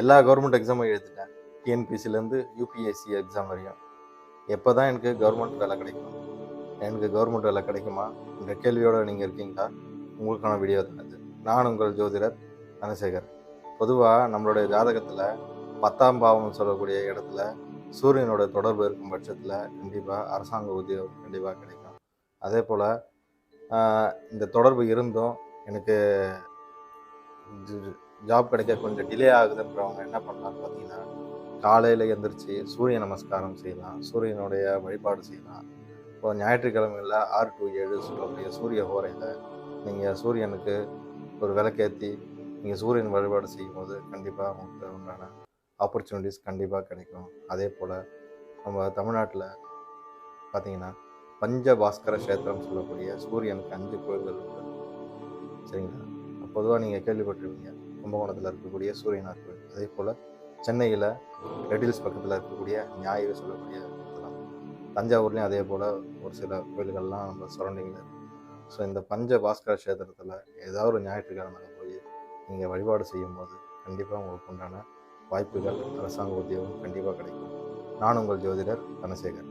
எல்லா கவர்மெண்ட் எக்ஸாமும் எழுதிட்டேன் டிஎன்பிசிலேருந்து UPSC exam வரையும். எப்போ தான் எனக்கு கவர்மெண்ட் வேலை கிடைக்கும்? எனக்கு கவர்மெண்ட் வேலை கிடைக்குமா? என்ற கேள்வியோடு நீங்கள் இருக்கீங்களா? உங்களுக்கான வீடியோ தான் இது. நான் உங்கள் ஜோதிடர் தனசேகர். பொதுவாக நம்மளுடைய ஜாதகத்தில் பத்தாம் பாவம் சொல்லக்கூடிய இடத்துல சூரியனோட தொடர்பு இருக்கும் பட்சத்தில் கண்டிப்பாக அரசாங்க உத்தியோகம் கண்டிப்பாக கிடைக்கும். அதே போல் இந்த தொடர்பு இருந்தும் எனக்கு ஜாப் கிடைக்க கொஞ்சம் டிலே ஆகுதுன்றவங்க என்ன பண்ணலாம்னு பார்த்தீங்கன்னா காலையில் எந்திரிச்சு சூரிய நமஸ்காரம் செய்யலாம். சூரியனுடைய வழிபாடு செய்யலாம். இப்போ ஞாயிற்றுக்கிழமையில் ஆறு டு ஏழு சொல்லக்கூடிய சூரிய ஹோரையில் நீங்கள் சூரியனுக்கு ஒரு விளக்கேற்றி நீங்கள் சூரியன் வழிபாடு செய்யும்போது கண்டிப்பாக உங்களுக்கு உண்டான ஆப்பர்ச்சுனிட்டிஸ் கண்டிப்பாக கிடைக்கும். அதே போல் நம்ம தமிழ்நாட்டில் பார்த்தீங்கன்னா பஞ்ச பாஸ்கர கஷேத்திரம் சொல்லக்கூடிய சூரியனுக்கு அஞ்சு கோயில்கள் உண்டு சரிங்களா? பொதுவாக நீங்கள் கேள்விப்பட்டிருப்பீங்க. கும்பகோணத்தில் இருக்கக்கூடிய சூரியனார் கோயில் அதே போல் சென்னையில் ரெட்டில்ஸ் பக்கத்தில் இருக்கக்கூடிய ஞாயிறு சொல்லக்கூடிய இதெல்லாம் தஞ்சாவூர்லேயும் அதே போல் ஒரு சில கோயில்கள்லாம் நம்ம சரௌண்டிங்கில் இருக்குது ஸோ இந்த பஞ்ச பாஸ்கர கஷேத்திரத்தில் ஏதாவது ஒரு ஞாயிற்றுக்கிழமை போய் நீங்கள் வழிபாடு செய்யும்போது கண்டிப்பாக உங்களுக்கு உண்டான வாய்ப்புகள் அரசாங்க உத்தியோகம் கண்டிப்பாக கிடைக்கும். நான் உங்கள் ஜோதிடர் தனசேகர்.